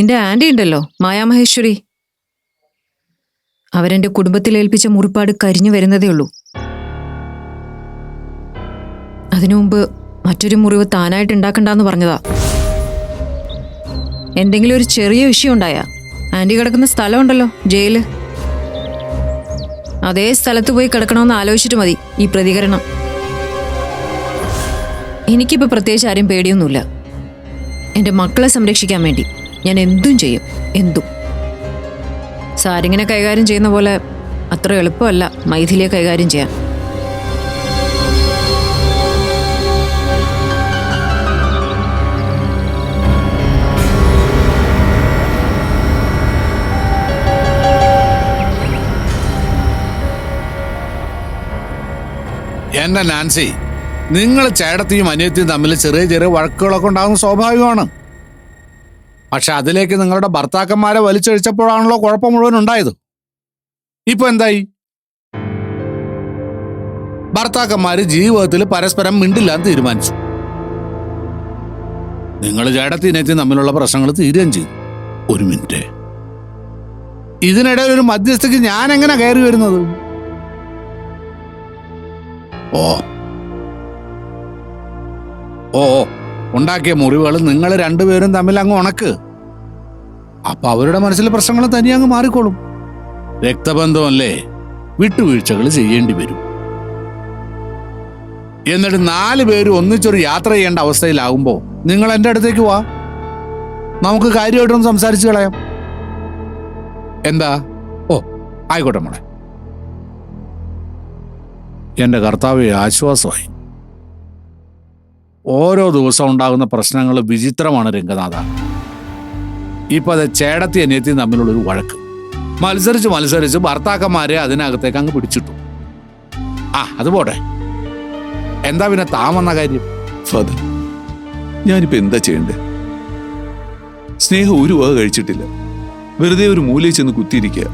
നിന്റെ ആന്റി ഉണ്ടല്ലോ മായാമഹേശ്വരി അവരെന്റെ കുടുംബത്തിൽ ഏൽപ്പിച്ച മുറിപ്പാട് കരിഞ്ഞു വരുന്നതേ ഉള്ളൂ. അതിനു മുമ്പ് മറ്റൊരു മുറിവ് താനായിട്ട് ഉണ്ടാക്കണ്ടെന്ന് പറഞ്ഞതാ. എന്തെങ്കിലും ഒരു ചെറിയ വിഷയം ഉണ്ടായാ ആന്റി കിടക്കുന്ന സ്ഥലമുണ്ടല്ലോ ജയിൽ. അതേ സ്ഥലത്ത് പോയി കിടക്കണമെന്ന് ആലോചിച്ചിട്ട് മതി ഈ പ്രതികരണം. എനിക്കിപ്പോൾ പ്രത്യേകിച്ച് ആരും പേടിയൊന്നുമില്ല. എന്റെ മക്കളെ സംരക്ഷിക്കാൻ വേണ്ടി. ഞാൻ എന്തും ചെയ്യും. എന്തും. സാരിങ്ങനെ കൈകാര്യം ചെയ്യുന്ന പോലെ അത്ര എളുപ്പമല്ല മൈഥിലിയെ കൈകാര്യം ചെയ്യാൻ. എന്റെ നാൻസി നിങ്ങൾ ചേട്ടത്തിയും അനിയത്തിയും തമ്മിൽ ചെറിയ ചെറിയ വഴക്കുകളൊക്കെ ഉണ്ടാകുന്ന സ്വാഭാവികമാണ്. പക്ഷെ അതിലേക്ക് നിങ്ങളുടെ ഭർത്താക്കന്മാരെ വലിച്ചഴിച്ചപ്പോഴാണല്ലോ കുഴപ്പം മുഴുവൻ ഉണ്ടായത്. ഇപ്പൊ എന്തായി? ഭർത്താക്കന്മാര് ജീവിതത്തിൽ പരസ്പരം മിണ്ടില്ലാന്ന് തീരുമാനിച്ചു. നിങ്ങൾ ചേട്ടത്തിനെത്തി തമ്മിലുള്ള പ്രശ്നങ്ങൾ തീരുകയും ചെയ്തു. ഒരു മിനിറ്റ്. ഇതിനിടയിൽ ഒരു മധ്യസ്ഥയ്ക്ക് ഞാൻ എങ്ങനെ കയറി വരുന്നത്? ഓ ഓ, ഉണ്ടാക്കിയ മുറിവുകൾ നിങ്ങൾ രണ്ടുപേരും തമ്മിൽ അങ്ങ് ഉണക്ക്. അപ്പൊ അവരുടെ മനസ്സിലെ പ്രശ്നങ്ങൾ തനിയെ അങ്ങ് മാറിക്കോളും. രക്തബന്ധമല്ലേ? വിട്ടുവീഴ്ചകൾ ചെയ്യേണ്ടി വരും. എന്നിട്ട് നാല് പേര് ഒന്നിച്ചൊരു യാത്ര ചെയ്യേണ്ട അവസ്ഥയിലാകുമ്പോ നിങ്ങൾ എന്റെ അടുത്തേക്ക് വാ. നമുക്ക് കാര്യമായിട്ടൊന്ന് സംസാരിച്ചു കളയാം. എന്താ? ഓ ആയിക്കോട്ടെ മോളെ. എന്റെ കർത്താവ് ആശ്വാസമായി. ഓരോ ദിവസം ഉണ്ടാകുന്ന പ്രശ്നങ്ങൾ വിചിത്രമാണ് രംഗനാഥ. ഇപ്പൊ അത് ചേടത്തി അനിയത്തി തമ്മിലുള്ള ഒരു വഴക്ക്. മത്സരിച്ച് മത്സരിച്ച് ഭർത്താക്കന്മാരെ അതിനകത്തേക്ക് അങ്ങ് പിടിച്ചിട്ടു. ആ അത് പോട്ടെ. എന്താ പിന്നെ താൻ വന്ന കാര്യം? ഫാദർ ഞാനിപ്പോ എന്താ ചെയ്യണ്ടേ? സ്നേഹം ഒരു വക കഴിച്ചിട്ടില്ല. വെറുതെ ഒരു മൂലയിൽ ചെന്ന് കുത്തിയിരിക്കുക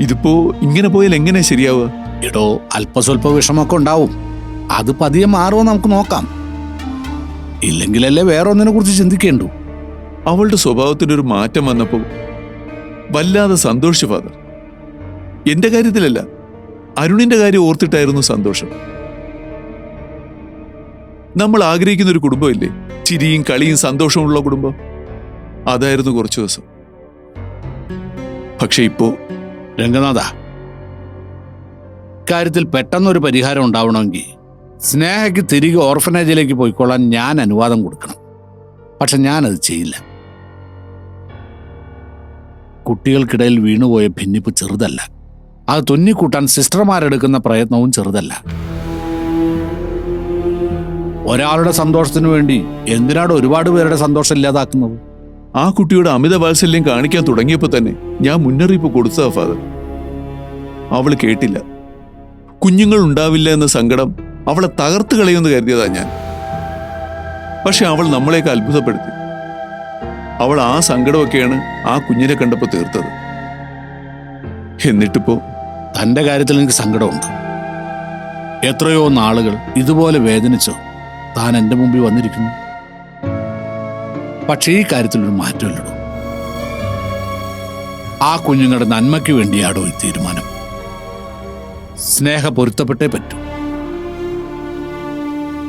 ഇതിപ്പോ ഇങ്ങനെ പോയാൽ എങ്ങനെ ശരിയാവുക? എടോ അല്പസ്വല്പ വിഷമൊക്കെ ഉണ്ടാവും. അത് പതിയെ മാറുമോ നമുക്ക് നോക്കാം. ഇല്ലെങ്കിലല്ലേ വേറെ ഒന്നിനെ കുറിച്ച് ചിന്തിക്കേണ്ടു. അവളുടെ സ്വഭാവത്തിനൊരു മാറ്റം വന്നപ്പോൾ വല്ലാതെ സന്തോഷിച്ചു ഫാദർ. എന്റെ കാര്യത്തിലല്ല അരുണിന്റെ കാര്യം ഓർത്തിട്ടായിരുന്നു സന്തോഷം. നമ്മൾ ആഗ്രഹിക്കുന്ന ഒരു കുടുംബമില്ലേ? ചിരിയും കളിയും സന്തോഷമുള്ള കുടുംബം? അതായിരുന്നു കുറച്ചു ദിവസം. പക്ഷെ ഇപ്പോ രംഗനാഥ കാര്യത്തിൽ പെട്ടെന്നൊരു പരിഹാരം ഉണ്ടാവണമെങ്കിൽ സ്നേഹയ്ക്ക് തിരികെ ഓർഫനേജിലേക്ക് പോയിക്കൊള്ളാൻ ഞാൻ അനുവാദം കൊടുക്കണം. പക്ഷെ ഞാനത് ചെയ്യില്ല. കുട്ടികൾക്കിടയിൽ വീണുപോയ ഭിന്നിപ്പ് ചെറുതല്ല. അത് തുന്നിക്കൂട്ടാൻ സിസ്റ്റർമാരെടുക്കുന്ന പ്രയത്നവും ചെറുതല്ല. ഒരാളുടെ സന്തോഷത്തിനു വേണ്ടി എന്തിനാണ് ഒരുപാട് പേരുടെ സന്തോഷം ഇല്ലാതാക്കുന്നത്? ആ കുട്ടിയുടെ അമിത വാത്സല്യം കാണിക്കാൻ തുടങ്ങിയപ്പോൾ തന്നെ ഞാൻ മുന്നറിയിപ്പ് കൊടുത്തതാ ഫാദർ. അവൾ കേട്ടില്ല. കുഞ്ഞുങ്ങൾ ഉണ്ടാവില്ല എന്ന സങ്കടം അവളെ തകർത്ത് കളയുമെന്ന് കരുതിയതാ ഞാൻ. പക്ഷെ അവൾ നമ്മളെയൊക്കെ അത്ഭുതപ്പെടുത്തി. അവൾ ആ സങ്കടമൊക്കെയാണ് ആ കുഞ്ഞിനെ കണ്ടപ്പോൾ തീർത്തത്. എന്നിട്ടിപ്പോ? തന്റെ കാര്യത്തിൽ എനിക്ക് സങ്കടമുണ്ട്. എത്രയോ നാളുകൾ ഇതുപോലെ വേദനിച്ചോ താൻ എന്റെ മുമ്പിൽ വന്നിരിക്കുന്നു. പക്ഷേ ഈ കാര്യത്തിൽ ഒരു മാറ്റമില്ലടോ. ആ കുഞ്ഞുങ്ങളുടെ നന്മയ്ക്ക് വേണ്ടിയാടോ ഈ തീരുമാനം? സ്നേഹ പൊരുത്തപ്പെട്ടേ പറ്റൂ.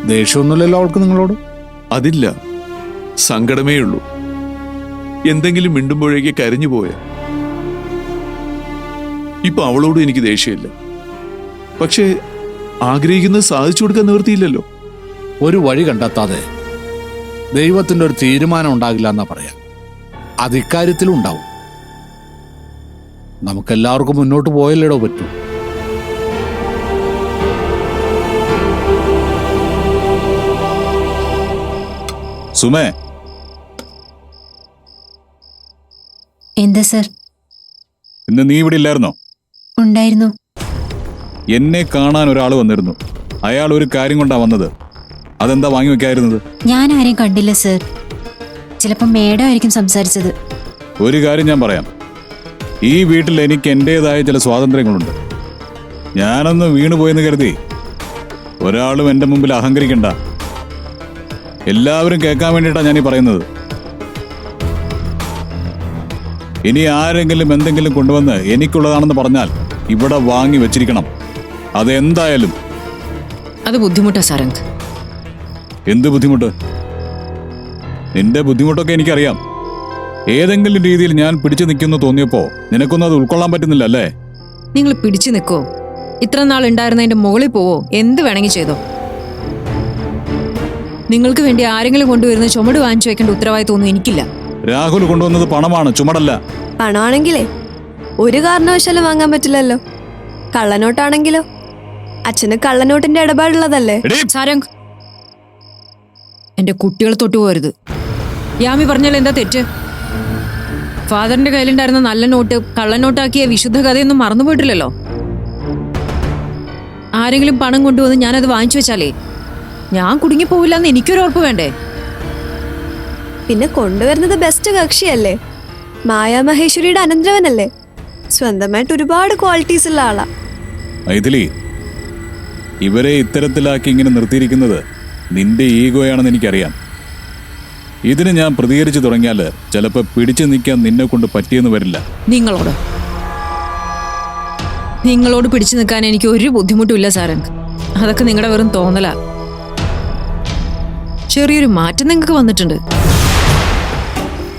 ദേഷ്യമൊന്നുമില്ലല്ലോ അവൾക്ക് നിങ്ങളോട്? അതില്ല. സങ്കടമേ ഉള്ളൂ എന്തെങ്കിലും മിണ്ടുമ്പോഴേക്ക് കരഞ്ഞു പോയ. ഇപ്പൊ അവളോട് എനിക്ക് ദേഷ്യമില്ല. പക്ഷേ ആഗ്രഹിക്കുന്നത് സാധിച്ചു കൊടുക്കാൻ നിവൃത്തിയില്ലല്ലോ. ഒരു വഴി കണ്ടെത്താതെ ദൈവത്തിന്റെ ഒരു തീരുമാനം ഉണ്ടാകില്ല എന്നാ പറയാം. അത് ഇക്കാര്യത്തിലും ഉണ്ടാവും. നമുക്കെല്ലാവർക്കും മുന്നോട്ട് പോയല്ലേടോ പറ്റൂ. സുമേ എന്താ സർ? ഇന്ന് നീ ഇവിടെ ഇല്ലായിരുന്നോ? ഉണ്ടായിരുന്നു. എന്നെ കാണാൻ ഒരാൾ വന്നിരുന്നു. അയാൾ ഒരു കാര്യം കൊണ്ടാ വന്നത്. അതെന്താ വാങ്ങി വെക്കായിരുന്നത് ഞാൻ ആരെയും കണ്ടില്ല സർ. ചിലപ്പോൾ മേഡം ആയിരിക്കും സംസാരിച്ചത്. ഒരു കാര്യം ഞാൻ പറയാം. ഈ വീട്ടിൽ എനിക്ക് എന്റെതായ ചില സ്വാതന്ത്ര്യങ്ങളുണ്ട്. ഞാനൊന്ന് വീണുപോയെന്ന് കരുതി. ഒരാളും എന്റെ മുമ്പിൽ അഹങ്കരിക്കണ്ട. എല്ലാവരും കേൾക്കാൻ വേണ്ടിയിട്ടാണ് ഞാൻ ഈ പറയുന്നത്. ഇനി ആരെങ്കിലും എന്തെങ്കിലും കൊണ്ടുവന്ന് എനിക്കുള്ളതാണെന്ന് പറഞ്ഞാൽ ഇവിടെ വാങ്ങി വെച്ചിരിക്കണം. അതെന്തായാലും? അത് ബുദ്ധിമുട്ടാ സാരംഗ്. എന്ത് ബുദ്ധിമുട്ട്? നിന്റെ ബുദ്ധിമുട്ടൊക്കെ എനിക്കറിയാം. ഏതെങ്കിലും രീതിയിൽ ഞാൻ പിടിച്ചു നിൽക്കുന്നു തോന്നിയപ്പോ നിനക്കൊന്നും അത് ഉൾക്കൊള്ളാൻ പറ്റുന്നില്ല അല്ലേ? നിങ്ങൾ പിടിച്ചു നിൽക്കോ. ഇത്ര നാൾ ഉണ്ടായിരുന്നതിന്റെ മുകളിൽ പോവോ? എന്ത് വേണമെങ്കിൽ ചെയ്തോ? നിങ്ങൾക്ക് വേണ്ടി ആരെങ്കിലും കൊണ്ടുവരുന്ന ചുമട് വാങ്ങിച്ചു വെക്കേണ്ട ഉത്തരവാദിത്വമൊന്നും എനിക്കില്ല. രാഹുൽ കൊണ്ടുവന്നത് പണമാണ് ചുമടല്ല. പണമാണെങ്കിലേ ഒരു കാരണവശാലും വാങ്ങാൻ പറ്റില്ലല്ലോ. കള്ളനോട്ടാണെങ്കിലോ? അച്ഛന് കള്ളനോട്ടിന്റെ ഇടപാടുള്ളതല്ലേ? സാരംഗ് എന്റെ കുട്ടികളെ തൊട്ടു പോരുത് യാമി പറഞ്ഞാൽ എന്താ തെറ്റ്? ഫാദറിന്റെ കയ്യിലുണ്ടായിരുന്ന നല്ല നോട്ട് കള്ളനോട്ടാക്കിയ വിശുദ്ധ കഥയൊന്നും മറന്നുപോയിട്ടില്ലല്ലോ ആരെങ്കിലും പണം കൊണ്ടുവന്ന് ഞാനത് വാങ്ങിച്ചു വെച്ചാലേ ഞാൻ കുടുങ്ങി പോവില്ല എന്ന് എനിക്കൊരു ഉറപ്പ് വേണ്ടേ? പിന്നെ കൊണ്ടുവരുന്നത് ബെസ്റ്റ് കക്ഷിയല്ലേ? മായാമഹേശ്വരിയുടെ അനന്തരവനല്ലേ? സ്വന്തമായിട്ട് ഒരുപാട് ക്വാളിറ്റീസ് ഉള്ള ആളാ. മൈഥിലി ഇവരെ ഇത്തരത്തിലാക്കി ഇങ്ങനെ നിർത്തിയിരിക്കുന്നത് നിന്റെ ഈഗോയാണെന്ന് എനിക്കറിയാം. ഇതിന് ഞാൻ പ്രതികരിച്ചു തുടങ്ങിയാൽ ചിലപ്പോ പിടിച്ചു നിൽക്കാൻ നിന്നെ കൊണ്ട് പറ്റിയെന്ന് വരില്ല. നിങ്ങളോട്? നിങ്ങളോട് പിടിച്ചു നിൽക്കാൻ എനിക്ക് ഒരു ബുദ്ധിമുട്ടുമില്ല സാറൻ അതൊക്കെ നിങ്ങളുടെ വെറും തോന്നലാ. ചെറിയൊരു മാറ്റം നിങ്ങൾക്ക് വന്നിട്ടുണ്ട്.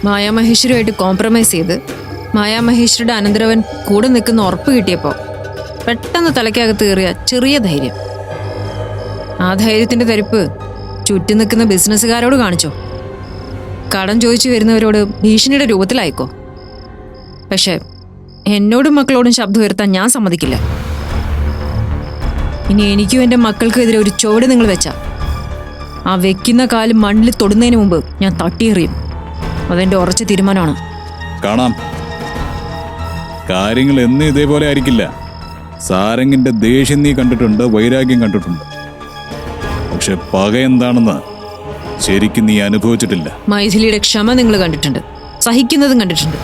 മായാമഹേശ്വരുമായിട്ട് കോംപ്രമൈസ് ചെയ്ത് മായാമഹേശ്വരുടെ അനന്തരവൻ കൂടെ നിൽക്കുന്ന ഉറപ്പ് കിട്ടിയപ്പോൾ പെട്ടെന്ന് തലയ്ക്കകത്ത് കയറിയ ചെറിയ ധൈര്യം. ആ ധൈര്യത്തിന്റെ തരിപ്പ് ചുറ്റും നിൽക്കുന്ന ബിസിനസ്സുകാരോട് കാണിച്ചോ. കടം ചോദിച്ചു വരുന്നവരോട് ഭീഷണിയുടെ രൂപത്തിലായിക്കോ. പക്ഷേ എന്നോടും മക്കളോടും ശബ്ദം ഉയർത്താൻ ഞാൻ സമ്മതിക്കില്ല. ഇനി എനിക്കും എന്റെ മക്കൾക്കും എതിരെ ഒരു ചുവട് നിങ്ങൾ വെച്ചാൽ ആ വെക്കുന്ന കാൽ മണ്ണിൽ തൊടുന്നതിന് മുമ്പ് ഞാൻ തട്ടിയെറിയും. അതെന്റെ ഉറച്ച തീരുമാനമാണ്. കാണാം. കാര്യങ്ങൾ എന്നും ഇതേപോലെ ആയിരിക്കില്ല. സാരംഗിന്റെ ദേഷ്യം നീ കണ്ടിട്ടുണ്ട് വൈരാഗ്യം കണ്ടിട്ടുണ്ട്. പക്ഷെ പക എന്താണെന്ന് ശരിക്കും നീ അനുഭവിച്ചിട്ടില്ല. മൈഥിലിയുടെ ക്ഷമ നിങ്ങൾ കണ്ടിട്ടുണ്ട്. സഹിക്കുന്നതും കണ്ടിട്ടുണ്ട്.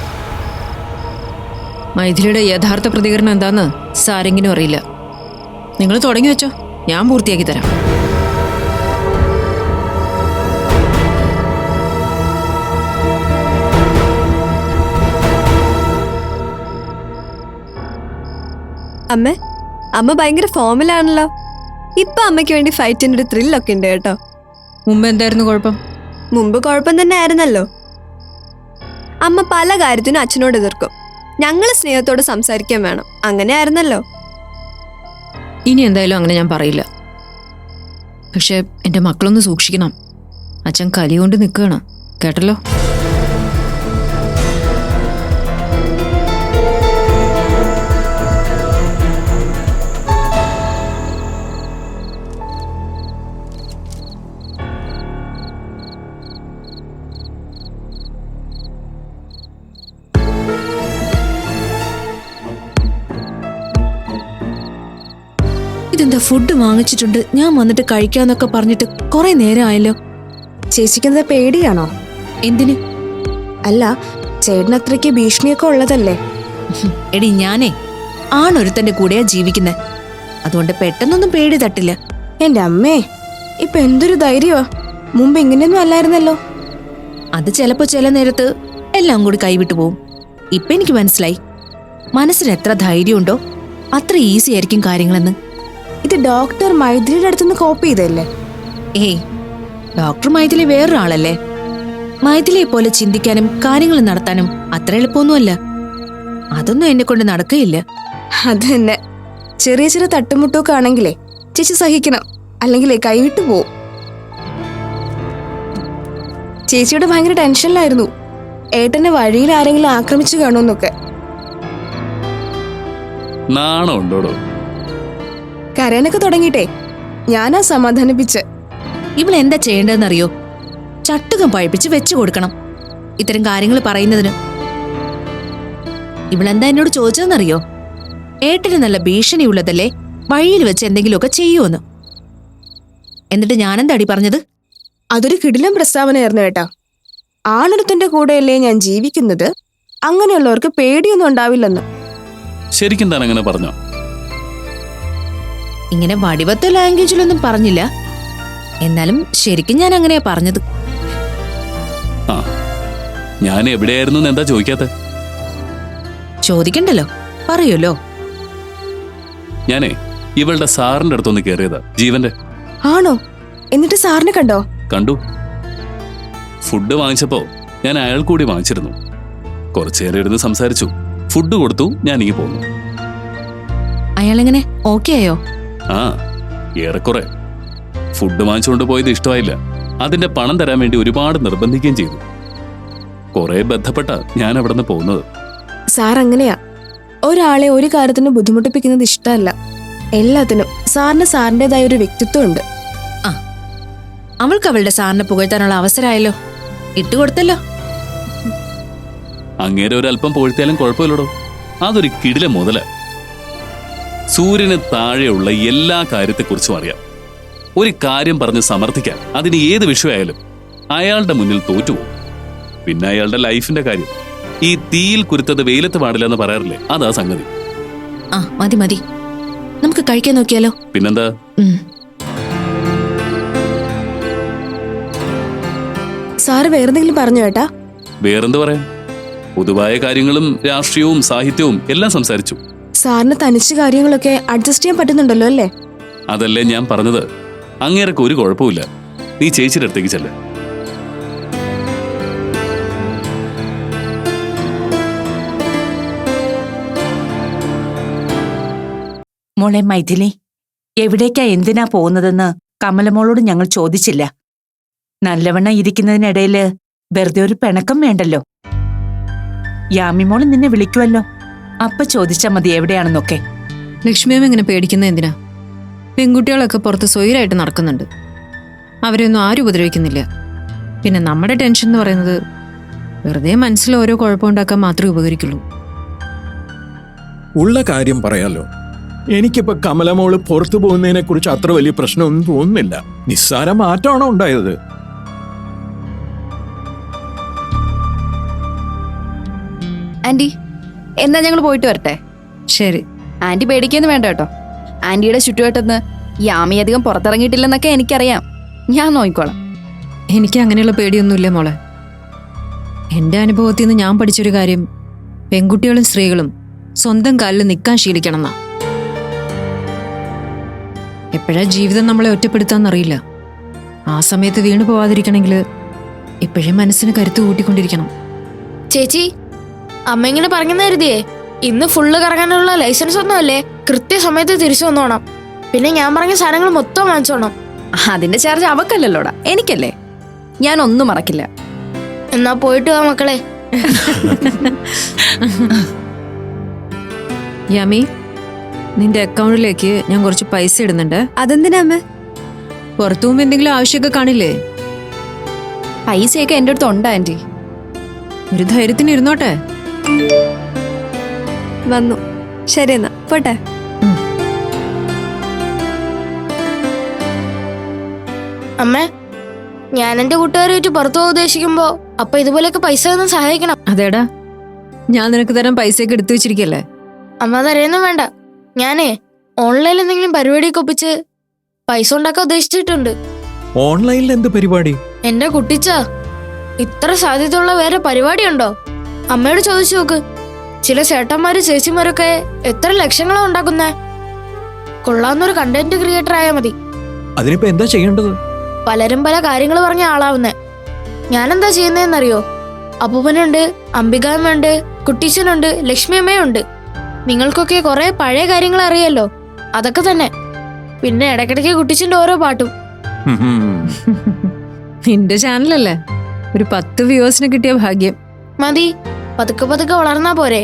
മൈഥിലിയുടെ യഥാർത്ഥ പ്രതികരണം എന്താന്ന് സാരംഗിനും അറിയില്ല. നിങ്ങൾ തുടങ്ങി വെച്ചോ. ഞാൻ പൂർത്തിയാക്കി തരാം. അമ്മ അമ്മ ഭയങ്കര ഫോമിലാണല്ലോ. ഇപ്പൊ അമ്മയ്ക്ക് വേണ്ടി ഫൈറ്റിന്റെ ഒരു ത്രില്ലൊക്കെ ഉണ്ട് കേട്ടോ. മുമ്പ് എന്തായിരുന്നു കുഴപ്പം? മുമ്പ് കുഴപ്പം തന്നെ ആയിരുന്നല്ലോ. അമ്മ പല കാര്യത്തിനും അച്ഛനോട് എതിർക്കും. ഞങ്ങൾ സ്നേഹത്തോട് സംസാരിക്കാൻ വേണം. അങ്ങനെ ആയിരുന്നല്ലോ. ഇനി എന്തായാലും അങ്ങനെ ഞാൻ പറയില്ല. പക്ഷെ എന്റെ മക്കളൊന്ന് സൂക്ഷിക്കണം. അച്ഛൻ കലി കൊണ്ട് നിൽക്കുകയാണ് കേട്ടല്ലോ? ഫുഡ് വാങ്ങിച്ചിട്ടുണ്ട്. ഞാൻ വന്നിട്ട് കഴിക്കാന്നൊക്കെ പറഞ്ഞിട്ട് കുറെ നേരമായല്ലോ ചേച്ചിക്കുന്നത് പേടിയാണോ? എന്തിന്? അല്ല ചേട്ടൻ അത്രയ്ക്ക് ഭീഷണിയൊക്കെ ഉള്ളതല്ലേ? എടി ഞാനേ ആണൊരുത്തന്റെ കൂടെയാ ജീവിക്കുന്നെ. അതുകൊണ്ട് പെട്ടെന്നൊന്നും പേടി തട്ടില്ല. എന്റെ അമ്മേ ഇപ്പൊ എന്തൊരു ധൈര്യമാ മുമ്പ് ഇങ്ങനെയൊന്നും അല്ലായിരുന്നല്ലോ. അത് ചിലപ്പോ ചില നേരത്ത് എല്ലാം കൂടി കൈവിട്ടു പോവും. ഇപ്പൊ എനിക്ക് മനസ്സിലായി. മനസ്സിന് എത്ര ധൈര്യമുണ്ടോ അത്ര ഈസി ആയിരിക്കും കാര്യങ്ങളെന്ന്. ഇത് ഡോക്ടർ മൈഥിലിയുടെ അടുത്തുനിന്ന് കോപ്പി ചെയ്തല്ലേ ഏയ് ഡോക്ടർ മൈഥിലി വേറൊരാളല്ലേ? മൈഥിലിയെ പോലെ ചിന്തിക്കാനും കാര്യങ്ങൾ നടത്താനും അത്ര എളുപ്പമൊന്നുമല്ല. അതൊന്നും എന്നെ കൊണ്ട് നടക്കുകയില്ല. അത് തന്നെ ചെറിയ ചെറിയ തട്ടുമുട്ടൊക്കെ ആണെങ്കിലേ ചേച്ചി സഹിക്കണം. അല്ലെങ്കിൽ കൈവിട്ടു പോവും. ചേച്ചിയുടെ ഭയങ്കര ടെൻഷനിലായിരുന്നു. ഏട്ടന്റെ വഴിയിൽ ആരെങ്കിലും ആക്രമിച്ചു കാണുമെന്നൊക്കെ. നാണം ഉണ്ടോടോ കരയാനൊക്കെ തുടങ്ങിയിട്ടേ. ഞാനാ സമാധാനിപ്പിച്ച്. ഇവൾ എന്താ ചെയ്യേണ്ടതെന്നറിയോ? ചട്ടുകം പഴിപ്പിച്ച് വെച്ചു കൊടുക്കണം. ഇത്തരം കാര്യങ്ങൾ പറയുന്നതിന്. ഇവളെന്താ എന്നോട് ചോദിച്ചതെന്നറിയോ? ഏട്ടന് നല്ല ഭീഷണിയുള്ളതല്ലേ? വഴിയിൽ വെച്ച് എന്തെങ്കിലുമൊക്കെ ചെയ്യുമെന്ന് എന്നിട്ട് ഞാനെന്താടി പറഞ്ഞത്? അതൊരു കിടിലം പ്രസ്താവനയായിരുന്നു ഏട്ടാ. ആണൊരുത്തന്റെ കൂടെയല്ലേ ഞാൻ ജീവിക്കുന്നത്? അങ്ങനെയുള്ളവർക്ക് പേടിയൊന്നും ഉണ്ടാവില്ലെന്ന്. ശരിക്കും താൻ അങ്ങനെ പറഞ്ഞോ? ഇങ്ങനെ വടിവത്ത ലാംഗ്വേജിലൊന്നും പറഞ്ഞില്ല. എന്നാലും ശരിക്കും ഞാൻ അങ്ങനെയാ പറഞ്ഞത്. ആ ഞാൻ എവിടെയായിരുന്നു എന്താ ചോദിക്കാത്ത? ചോദിക്കണ്ടല്ലോ പറയൂല്ലോ ഞാനേ ഇവളുടെ സാറിന്റെ അടുത്തൊന്ന് കയറിയതാ ജീവന്റെ ആണോ? എന്നിട്ട് സാറിനെ കണ്ടോ? കണ്ടു. ഫുഡ് വാങ്ങിച്ചപ്പോ ഞാൻ അയാൾ കൂടി വാങ്ങിച്ചിരുന്നു. കുറച്ചേരം ഇരുന്ന് സംസാരിച്ചു. ഫുഡ് കൊടുത്തു ഞാൻ ഇങ്ങനെ പോന്നു. അയാളെങ്ങനെ ഓക്കെ ആയോ? ആ ഏറെക്കുറെ. ഫുഡ് വാങ്ങിച്ചുകൊണ്ട് പോയത് ഇഷ്ടമായില്ല. അതിന്റെ പണം തരാൻ വേണ്ടി ഒരുപാട് നിർബന്ധിക്കുകയും ചെയ്തു. കുറെ ബന്ധപ്പെട്ട ഞാൻ അവിടെ നിന്ന് പോകുന്നത്. സാർ അങ്ങനെയാ. ഒരാളെ ഒരു കാര്യത്തിന് ബുദ്ധിമുട്ടിപ്പിക്കുന്നത് ഇഷ്ടമല്ല. എല്ലാത്തിനും സാറിന് സാറിന്റെതായ ഒരു വ്യക്തിത്വം ഉണ്ട് ആ അവൾക്ക് അവളുടെ സാറിനെ പുകഴ്ത്താനുള്ള അവസരമായല്ലോ. ഇട്ടുകൊടുത്തല്ലോ. അങ്ങേരെ ഒരല്പം പുകഴ്ത്തിയാലും കുഴപ്പമില്ലടോ. അതൊരു കിടില മുതല. സൂര്യന് താഴെയുള്ള എല്ലാ കാര്യത്തെക്കുറിച്ചും അറിയാം. ഒരു കാര്യം പറഞ്ഞ് സമർത്ഥിക്കാൻ അതിന് ഏത് വിഷയമായാലും അയാളുടെ മുന്നിൽ തോറ്റുപോകും. പിന്നെ അയാളുടെ ലൈഫിന്റെ കാര്യം. ഈ തീയിൽ കുരുത്തത് വെയിലത്ത് പാടില്ല എന്ന് പറയാറില്ലേ? അതാ സംഗതി. ആ മതി മതി. നമുക്ക് കഴിക്കാൻ നോക്കിയാലോ? പിന്നെന്താ. സാറ് വേറെന്തെങ്കിലും പറഞ്ഞു കേട്ടാ വേറെന്ത് പറയാം? പൊതുവായ കാര്യങ്ങളും രാഷ്ട്രീയവും സാഹിത്യവും എല്ലാം സംസാരിച്ചു. സാറിന് തനിച്ച് കാര്യങ്ങളൊക്കെ അഡ്ജസ്റ്റ് ചെയ്യാൻ പറ്റുന്നുണ്ടല്ലോ അല്ലേ? അതല്ലേ ഞാൻ പറഞ്ഞത്. അങ്ങേരൊക്കെ ഒരു കുഴപ്പമില്ല നീ ചേച്ചിയുടെ അടുത്തേക്ക് ചെല്ലേ. മോളെ മൈഥിലി എവിടേക്കാ എന്തിനാ പോകുന്നതെന്ന് കമലമോളോട് ഞങ്ങൾ ചോദിച്ചില്ല. നല്ലവണ്ണം ഇരിക്കുന്നതിനിടയിൽ വെറുതെ ഒരു പിണക്കം വേണ്ടല്ലോ. യാമിമോൾ നിന്നെ വിളിക്കുമല്ലോ അപ്പ ചോദിച്ചാ മതി എവിടെയാണെന്നൊക്കെ. ലക്ഷ്മിയും ഇങ്ങനെ പേടിക്കുന്ന എന്തിനാ? പെൺകുട്ടികളൊക്കെ പുറത്ത് സ്വൈരായിട്ട് നടക്കുന്നുണ്ട്. അവരെയൊന്നും ആരും ഉപദ്രവിക്കുന്നില്ല. പിന്നെ നമ്മുടെ ടെൻഷൻ എന്ന് പറയുന്നത് വെറുതെ മനസ്സിൽ ഓരോ കുഴപ്പം കുഴപ്പമുണ്ടാക്കാൻ മാത്രമേ ഉപകരിക്കുള്ളൂ. ഉള്ള കാര്യം പറയാലോ. എനിക്കിപ്പോ കമലമോൾ പുറത്തു പോകുന്നതിനെ കുറിച്ച് അത്ര വലിയ പ്രശ്നമൊന്നും തോന്നുന്നില്ല. നിസ്സാര മാറ്റമാണോ ഉണ്ടായത്? ആന്റി എന്നാ ഞങ്ങൾ പോയിട്ട് വരട്ടെ? ശരി. ആന്റി പേടിക്കൊന്നും വേണ്ട കേട്ടോ. ആന്റിയുടെ ചുറ്റുവട്ടത്ത് യാമി അധികം പുറത്തിറങ്ങിയിട്ടില്ലെന്നൊക്കെ എനിക്കറിയാം. ഞാൻ നോക്കിക്കോളാം എനിക്ക് അങ്ങനെയുള്ള പേടിയൊന്നുമില്ല മോളെ. എന്റെ അനുഭവത്തിൽ നിന്ന് ഞാൻ പഠിച്ചൊരു കാര്യം പെൺകുട്ടികളും സ്ത്രീകളും സ്വന്തം കാലിൽ നിൽക്കാൻ ശീലിക്കണം എന്നാ എപ്പോഴാ ജീവിതം നമ്മളെ ഒറ്റപ്പെടുത്താന്നറിയില്ല. ആ സമയത്ത് വീണു പോവാതിരിക്കണമെങ്കിൽ എപ്പോഴും മനസ്സിന് കരുത്ത് കൂട്ടിക്കൊണ്ടിരിക്കണം. ചേച്ചി അമ്മ ഇങ്ങനെ പറഞ്ഞെന്ന് കരുതിയേ. ഇന്ന് ഫുള്ള് കറങ്ങാനുള്ള ലൈസൻസ് ഒന്നും ഒന്നുമല്ലേ? കൃത്യസമയത്ത് തിരിച്ചു വന്നോണം. പിന്നെ ഞാൻ പറഞ്ഞ സാധനങ്ങൾ മൊത്തം വാങ്ങിച്ചോണം. അതിന്റെ ചാർജ് അവക്കല്ലല്ലോടാ. എനിക്കല്ലേ? ഞാൻ ഒന്നും മറക്കില്ല. എന്നാ പോയിട്ട് വാ മക്കളെ. യമി നിന്റെ അക്കൗണ്ടിലേക്ക് ഞാൻ കുറച്ച് പൈസ ഇടുന്നുണ്ട്. അതെന്തിനാ അമ്മ? എന്തെങ്കിലും ആവശ്യമൊക്കെ കാണില്ലേ? പൈസയൊക്കെ എന്റെ അടുത്ത് ഉണ്ട് ആന്റി? ഒരു ധൈര്യത്തിന് ഇരുന്നോട്ടെ. വന്നു. ശരി എന്നാ. പോട്ടെ. അമ്മ ഞാൻ എന്റെ കൂട്ടുകാരുമായിട്ട് പുറത്തു പോകാൻ ഉദ്ദേശിക്കുമ്പോ അപ്പൊ ഇതുപോലെയൊക്കെ പൈസ ഒന്ന് സഹായിക്കണം. അതേടാ. ഞാൻ നിനക്ക് തരാൻ പൈസയൊക്കെ എടുത്തു വെച്ചിരിക്കല്ലേ? അമ്മ തരയൊന്നും വേണ്ട. ഞാനേ ഓൺലൈനിൽ എന്തെങ്കിലും പരിപാടിയൊക്കെ ഒപ്പിച്ച് പൈസ ഉണ്ടാക്കാൻ ഉദ്ദേശിച്ചിട്ടുണ്ട്. ഓൺലൈനിൽ എന്ത് പരിപാടി? എന്റെ കുട്ടിച്ച ഇത്ര സാധ്യതയുള്ള വേറെ പരിപാടിയുണ്ടോ? അമ്മയോട് ചോദിച്ചു നോക്ക്. ചില ചേട്ടന്മാര് ചേച്ചിമാരൊക്കെ എത്ര ലക്ഷങ്ങളാ ഉണ്ടാക്കുന്നേ? കൊള്ളാവുന്നൊരു കണ്ടന്റ് ക്രിയേറ്റർ ആയാ മതി. അതിനിപ്പോ എന്താ ചെയ്യേണ്ടത്? പലരും പല കാര്യങ്ങൾ പറഞ്ഞ ആളാവുന്നേ. ഞാനെന്താ ചെയ്യുന്നതെന്നറിയോ അപ്പൂപ്പനുണ്ട് അംബികാമ്മയുണ്ട് കുട്ടീച്ചനുണ്ട് ലക്ഷ്മിയമ്മയുണ്ട്. നിങ്ങൾക്കൊക്കെ കുറെ പഴയ കാര്യങ്ങൾ അറിയാലോ? അതൊക്കെ തന്നെ. പിന്നെ ഇടയ്ക്കിടയ്ക്ക് കുട്ടിച്ചിന്റെ ഓരോ പാട്ടും. നിന്റെ ചാനലല്ലേ ഒരു പത്ത് വ്യൂവേഴ്സിന് കിട്ടിയ ഭാഗ്യം. മതി. പതുക്കെ പതുക്കെ വളർന്നാ പോരെ.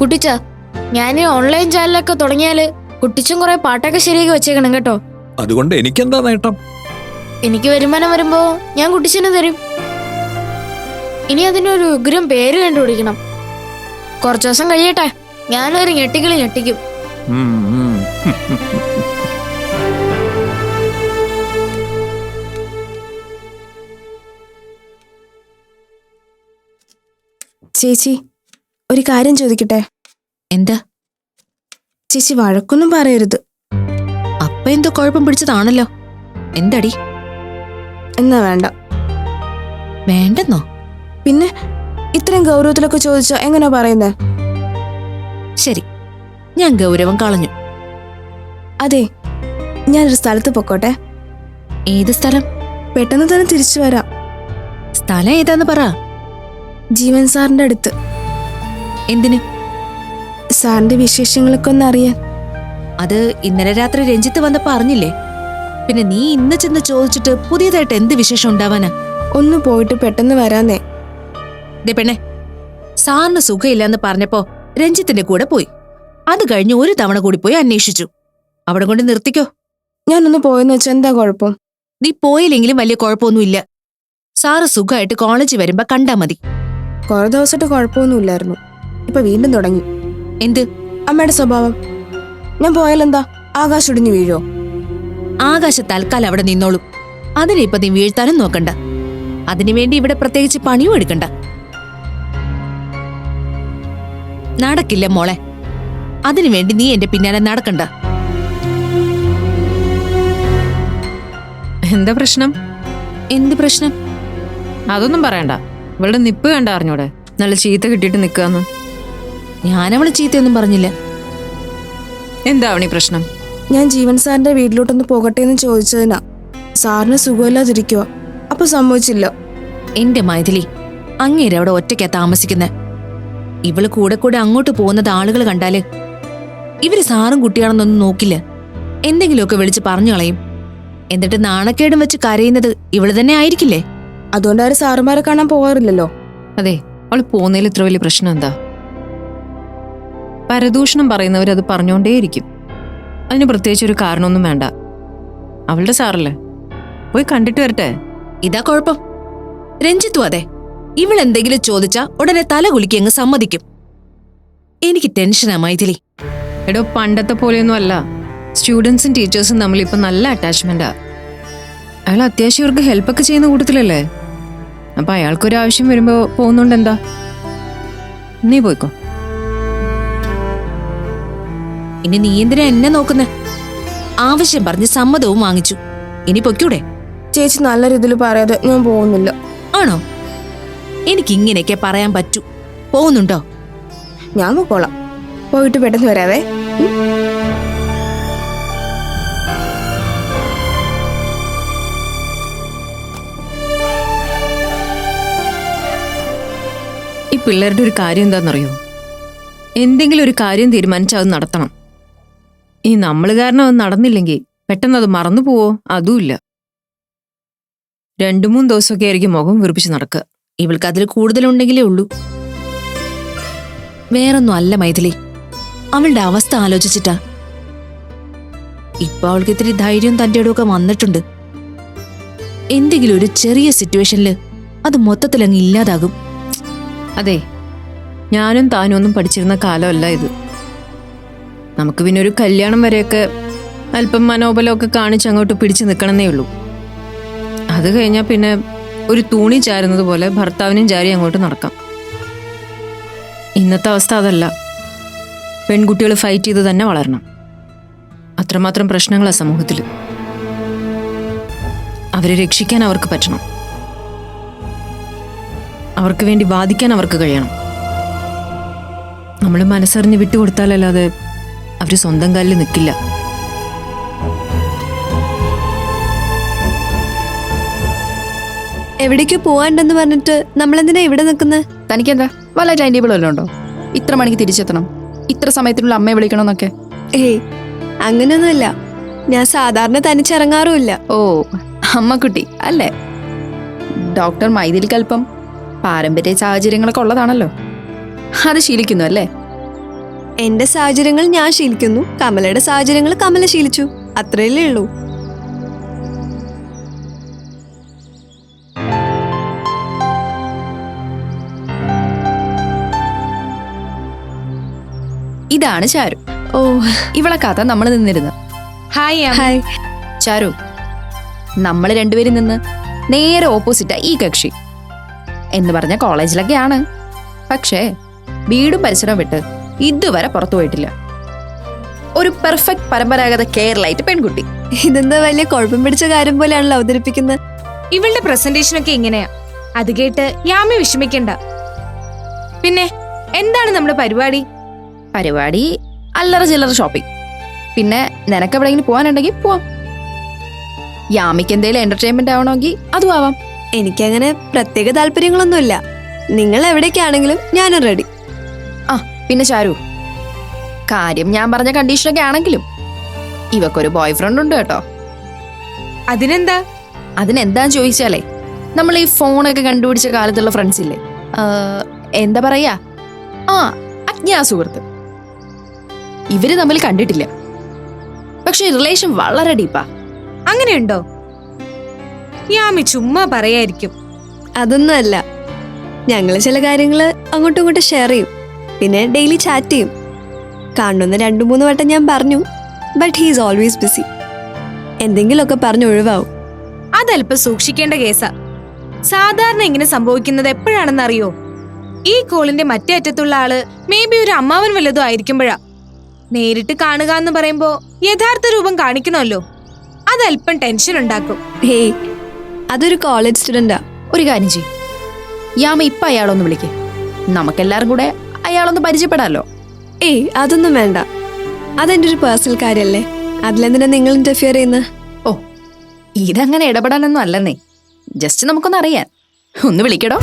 കുട്ടിച്ച ഞാൻ ഓൺലൈൻ ചാനലൊക്കെ തുടങ്ങിയാൽ കുട്ടിച്ചും കുറെ പാട്ടൊക്കെ ശരിയാക്കി വെച്ചേക്കണം കേട്ടോ. അതുകൊണ്ട് എനിക്ക് എനിക്കെന്താ നേട്ടം? എനിക്ക് വരുമാനം വരുമ്പോ ഞാൻ കുട്ടിച്ചനെ തരും. ഇനി അതിനൊരു ഉഗ്രം പേര് കണ്ടുപിടിക്കണം. കുറച്ചു ദിവസം കഴിയട്ടെ. ഞാനൊരു ഞെട്ടിക്കളി ഞെട്ടിക്കും. ചേച്ചി ഒരു കാര്യം ചോദിക്കട്ടെ? എന്താ? ചേച്ചി വഴക്കൊന്നും പറയരുത്. അപ്പ എന്തോ കുഴപ്പം പിടിച്ചതാണല്ലോ. എന്തടി? എന്നാ വേണ്ട. വേണ്ടെന്നോ? പിന്നെ ഇത്രയും ഗൗരവത്തിലൊക്കെ ചോദിച്ചോ എങ്ങനെയാ പറയുന്നേ? ശരി ഞാൻ ഗൗരവം കളഞ്ഞു. അതെ ഞാനൊരു സ്ഥലത്ത് പൊക്കോട്ടെ. ഏത് സ്ഥലം? പെട്ടെന്ന് തന്നെ തിരിച്ചു വരാം. സ്ഥലം ഏതാന്ന് പറ. ജീവൻ സാറിന്റെ അടുത്ത്. എന്തിന്? സാറിന്റെ വിശേഷങ്ങളൊക്കെ ഒന്ന് അറിയാൻ. അത് ഇന്നലെ രാത്രി രഞ്ജിത്ത് വന്നപ്പോ അറിഞ്ഞില്ലേ? പിന്നെ നീ ഇന്ന് ചെന്ന് ചോദിച്ചിട്ട് പുതിയതായിട്ട് എന്ത് വിശേഷം ഉണ്ടാവാനാ? ഒന്ന് പോയിട്ട് പെട്ടെന്ന് വരാന്നേ. ദേ പെണ്ണെ സാറിന് സുഖമില്ലെന്ന് പറഞ്ഞപ്പോ രഞ്ജിത്തിന്റെ കൂടെ പോയി. അത് കഴിഞ്ഞ് ഒരു തവണ കൂടി പോയി അന്വേഷിച്ചു. അവിടെ കൊണ്ട് നിർത്തിക്കോ. ഞാനൊന്ന് പോയെന്ന് വെച്ചാൽ എന്താ കുഴപ്പം? നീ പോയില്ലെങ്കിലും വലിയ കുഴപ്പമൊന്നുമില്ല. സാറ് സുഖമായിട്ട് കോളേജിൽ വരുമ്പോ കണ്ടാ മതി. കുറെ ദിവസമായിട്ട് കുഴപ്പമൊന്നുമില്ലായിരുന്നു. ഇപ്പൊ വീണ്ടും തുടങ്ങി. എന്ത്? അമ്മയുടെ സ്വഭാവം. ഞാൻ പോയാലെന്താ? ആകാശം ഇടിഞ്ഞു വീഴോ ആകാശ തൽക്കാലം അവിടെ നിന്നോളും. അതിനെ ഇപ്പൊ നീ വീഴ്ത്താനും നോക്കണ്ട. അതിനുവേണ്ടി ഇവിടെ പ്രത്യേകിച്ച് പണിയും എടുക്കണ്ട. നടക്കില്ല മോളെ. അതിനുവേണ്ടി നീ എന്റെ പിന്നാലെ നടക്കണ്ട. എന്താ പ്രശ്നം? എന്ത് പ്രശ്നം? അതൊന്നും പറയണ്ട. ഇവളുടെ നിപ്പ് കണ്ട അറിഞ്ഞൂടെ? നല്ല ചീത്ത കിട്ടിയിട്ട് നിൽക്കാന്ന് ഞാനവൾ ചീത്തയൊന്നും പറഞ്ഞില്ല. എന്താവണി പ്രശ്നം? ഞാൻ ജീവൻ സാറിന്റെ വീട്ടിലോട്ടൊന്ന് പോകട്ടെ എന്ന് ചോദിച്ചതിനാ. സാറിന് സുഖമില്ലാതിരിക്കുക അപ്പൊ സംഭവിച്ചില്ല. എന്റെ മൈഥിലി അങ്ങേരെ അവിടെ ഒറ്റയ്ക്കാ താമസിക്കുന്നെ. ഇവൾ കൂടെ കൂടെ അങ്ങോട്ട് പോകുന്നത് ആളുകൾ കണ്ടാൽ ഇവർ സാറും കുട്ടിയാണെന്നൊന്നും നോക്കില്ല. എന്തെങ്കിലുമൊക്കെ വിളിച്ച് പറഞ്ഞു കളയും. എന്നിട്ട് നാണക്കേടും വെച്ച് കരയുന്നത് ഇവൾ തന്നെ ആയിരിക്കില്ലേ? അതുകൊണ്ട് അവർ സാറുമാരെ കാണാൻ പോകാറില്ലല്ലോ അതെ അവൾ പോകുന്നതിൽ ഇത്ര വലിയ പ്രശ്നം എന്താ? പരദൂഷണം പറയുന്നവർ അത് പറഞ്ഞുകൊണ്ടേയിരിക്കും അതിന് പ്രത്യേകിച്ച് ഒരു കാരണമൊന്നും വേണ്ട. അവളുടെ സാറല്ലേ? പോയി കണ്ടിട്ട് വരട്ടെ. ഇതാ കുഴപ്പം. രഞ്ജിത്തും അതെ ഇവളെന്തെങ്കിലും ചോദിച്ചാ ഉടനെ തല കുലുക്കി അങ്ങ് സമ്മതിക്കും. എനിക്ക് ടെൻഷനാ മൈഥിലി. എടോ പണ്ടത്തെ പോലെയൊന്നും അല്ല. സ്റ്റുഡൻസും ടീച്ചേഴ്സും തമ്മിൽ ഇപ്പൊ നല്ല അറ്റാച്ച്മെന്റാ അയാൾ അത്യാവശ്യം ഇവർക്ക് ഹെൽപ്പൊക്കെ ചെയ്യുന്ന കൂട്ടത്തിലല്ലേ? അപ്പൊ അയാൾക്കൊരു ആവശ്യം വരുമ്പോ പോകുന്നുണ്ട് എന്താ നീ പോയിക്കോ. ഇനി നീ എന്തിനാ എന്നെ നോക്കുന്നേ? ആവശ്യം പറഞ്ഞ് സമ്മതവും വാങ്ങിച്ചു. ഇനി പൊയ്ക്കൂടെ? ചേച്ചി നല്ല രീതിയിൽ പറയാതെ ഞാൻ പോകുന്നില്ല. ആണോ? എനിക്ക് ഇങ്ങനെയൊക്കെ പറയാൻ പറ്റൂ. പോകുന്നുണ്ടോ? ഞാൻ നോക്കോളാം പോയിട്ട് പെട്ടെന്ന് വരാവേ. പിള്ളേരുടെ ഒരു കാര്യം എന്താണെന്നറിയോ എന്തെങ്കിലും ഒരു കാര്യം തീരുമാനിച്ചാൽ അത് നടത്തണം. ഈ നമ്മൾ കാരണം അത് നടന്നില്ലെങ്കിൽ പെട്ടെന്ന് അത് മറന്നു പോവോ? അതുമില്ല. രണ്ടു മൂന്ന് ദിവസമൊക്കെ ആയിരിക്കും മുഖം വീർപ്പിച്ച് നടക്കുക. ഇവൾക്ക് അതിൽ കൂടുതലുണ്ടെങ്കിലേ ഉള്ളൂ. വേറൊന്നും അല്ല മൈഥിലി. അവളുടെ അവസ്ഥ ആലോചിച്ചിട്ടാ. ഇപ്പൊ അവൾക്ക് ഇത്തിരി ധൈര്യം തന്റെ ഇടമൊക്കെ വന്നിട്ടുണ്ട്. എന്തെങ്കിലും ഒരു ചെറിയ സിറ്റുവേഷനിൽ അത് മൊത്തത്തിൽ അങ്ങ് ഇല്ലാതാകും. അതെ ഞാനും താനും ഒന്നും പഠിച്ചിരുന്ന കാലമല്ല ഇത്. നമുക്ക് പിന്നെ ഒരു കല്യാണം വരെയൊക്കെ അല്പം മനോബലമൊക്കെ കാണിച്ച് അങ്ങോട്ട് പിടിച്ചു നിൽക്കണമെന്നേ ഉള്ളൂ. അത് കഴിഞ്ഞാൽ പിന്നെ ഒരു തൂണി ചാരുന്നത് പോലെ ഭർത്താവിനും ചാരി അങ്ങോട്ട് നടക്കാം. ഇന്നത്തെ അവസ്ഥ അതല്ല. പെൺകുട്ടികൾ ഫൈറ്റ് ചെയ്ത് തന്നെ വളരണം. അത്രമാത്രം പ്രശ്നങ്ങളാണ് സമൂഹത്തിൽ അവരെ രക്ഷിക്കാൻ അവർക്ക് പറ്റണം. അവർക്ക് വേണ്ടി വാദിക്കാൻ അവർക്ക് കഴിയണം. നമ്മൾ മനസ്സറിഞ്ഞ് വിട്ടുകൊടുത്താലല്ലാതെ അവർ സ്വന്തം കാലിൽ നിൽക്കില്ല എവിടേക്ക് പോവാണ്ടെന്ന് പറഞ്ഞിട്ട് നമ്മളെന്തിനാ ഇവിടെ നിൽക്കുന്നത് തനിക്കെന്താ? വല്ല ടൈം ടേബിൾ വല്ലതും ഉണ്ടോ? ഇത്ര മണിക്ക് തിരിച്ചെത്തണം. ഇത്ര സമയത്തിനുള്ള അമ്മയെ വിളിക്കണമെന്നൊക്കെ. ഏയ് അങ്ങനെയൊന്നുമില്ല ഞാൻ സാധാരണ തനിച്ചിറങ്ങാറുമില്ല. ഓ അമ്മക്കുട്ടി അല്ലേ? ഡോക്ടർ മൈതിൽ കൽപ്പം പാരമ്പര്യ സാഹചര്യങ്ങളൊക്കെ ഉള്ളതാണല്ലോ. അത് ശീലിക്കുന്നു അല്ലേ? എന്റെ സാഹചര്യങ്ങൾ ഞാൻ ശീലിക്കുന്നു. കമലയുടെ സാഹചര്യങ്ങൾ കമല ശീലിച്ചു. അത്രയല്ലേ ഉള്ളൂ. ഇതാണ് ചാരു. ഓ. ഇവളെ കഥ നമ്മൾ നിന്നിരുന്നു. ഹായ് ഹായ് ചാരു നമ്മൾ രണ്ടുപേരും നിന്ന് നേരെ ഓപ്പോസിറ്റാ ഈ കക്ഷി. എന്ന് പറഞ്ഞ കോളേജിലൊക്കെയാണ്. പക്ഷേ വീടും പരിസരവും വിട്ട് ഇതുവരെ പുറത്തു പോയിട്ടില്ല. ഒരു പെർഫെക്റ്റ് പരമ്പരാഗത കേരളായിട്ട് പെൺകുട്ടി. ഇതെന്താ വലിയ കുഴപ്പം പിടിച്ച കാര്യം പോലെയാണല്ലോ അവതരിപ്പിക്കുന്നത് ഇവളുടെ പ്രസന്റേഷൻ ഒക്കെ ഇങ്ങനെയാ. അത് കേട്ട് യാമി വിഷമിക്കണ്ട. പിന്നെ എന്താണ് നമ്മുടെ പരിപാടി? പരിപാടി അല്ലറ ചില്ലറ ഷോപ്പിംഗ്. പിന്നെ നിനക്ക് എവിടെയെങ്കിലും പോകാനുണ്ടെങ്കിൽ പോവാം. യാമിക്ക് എന്തെങ്കിലും എന്റർടൈൻമെന്റ് ആവണമെങ്കിൽ അതും ആവാം. എനിക്കങ്ങനെ പ്രത്യേക താല്പര്യങ്ങളൊന്നുമില്ല. നിങ്ങൾ എവിടേക്കാണെങ്കിലും ഞാനും റെഡി ആ പിന്നെ ചാരു. കാര്യം ഞാൻ പറഞ്ഞ കണ്ടീഷനൊക്കെ ആണെങ്കിലും ഇവക്കൊരു ബോയ് ഫ്രണ്ട് ഉണ്ട് കേട്ടോ. അതിനെന്താ? അതിനെന്താന്ന് ചോദിച്ചാലേ നമ്മൾ ഈ ഫോണൊക്കെ കണ്ടുപിടിച്ച കാലത്തുള്ള ഫ്രണ്ട്സ് ഇല്ലേ? എന്താ പറയാ? ആ അജ്ഞാ സുഹൃത്ത്. ഇവർ തമ്മിൽ കണ്ടിട്ടില്ല. പക്ഷെ റിലേഷൻ വളരെ ഡീപ്പാ അങ്ങനെയുണ്ടോ? യാമി ചുമ്മാ പറയായിരിക്കും. അതൊന്നുമല്ല. ഞങ്ങൾ ചില കാര്യങ്ങൾ അങ്ങോട്ടും ഇങ്ങോട്ടും ഷെയർ ചെയ്യും. പിന്നെ ഡെയിലി ചാറ്റ് ചെയ്യും. കാണുന്ന രണ്ടു മൂന്ന് വട്ടം ഞാൻ പറഞ്ഞു ബട്ട് ഹീസ് ഓൾവേസ് ബിസി എന്തെങ്കിലുമൊക്കെ പറഞ്ഞു ഒഴിവാവും. അതല്പം സൂക്ഷിക്കേണ്ട കേസാ. സാധാരണ ഇങ്ങനെ സംഭവിക്കുന്നത് എപ്പോഴാണെന്ന് അറിയോ ഈ കോളിന്റെ മറ്റേ അറ്റത്തുള്ള ആൾ മേ ബി ഒരു അമ്മാവൻ വല്ലതും ആയിരിക്കുമ്പോഴാ. നേരിട്ട് കാണുക എന്ന് പറയുമ്പോ യഥാർത്ഥ രൂപം കാണിക്കണമല്ലോ. അതല്പം ടെൻഷൻ ഉണ്ടാക്കും. ഹേയ് അതൊരു കോളേജ് സ്റ്റുഡന്റാ ഒരു കാര്യം ചെയ്യും. യാമ ഇപ്പം അയാളൊന്ന് വിളിക്കേ. നമുക്കെല്ലാവരും കൂടെ അയാളൊന്ന് പരിചയപ്പെടാമല്ലോ ഏയ് അതൊന്നും വേണ്ട. അതെന്റെ ഒരു പേഴ്സണൽ കാര്യമല്ലേ അതിലെന്തിനാ നിങ്ങൾ ഇന്റർഫിയർ ചെയ്യുന്നത് ഓ ഇതങ്ങനെ ഇടപെടാനൊന്നും അല്ലെന്നേ. ജസ്റ്റ് നമുക്കൊന്ന് അറിയാൻ. ഒന്ന് വിളിക്കടോ.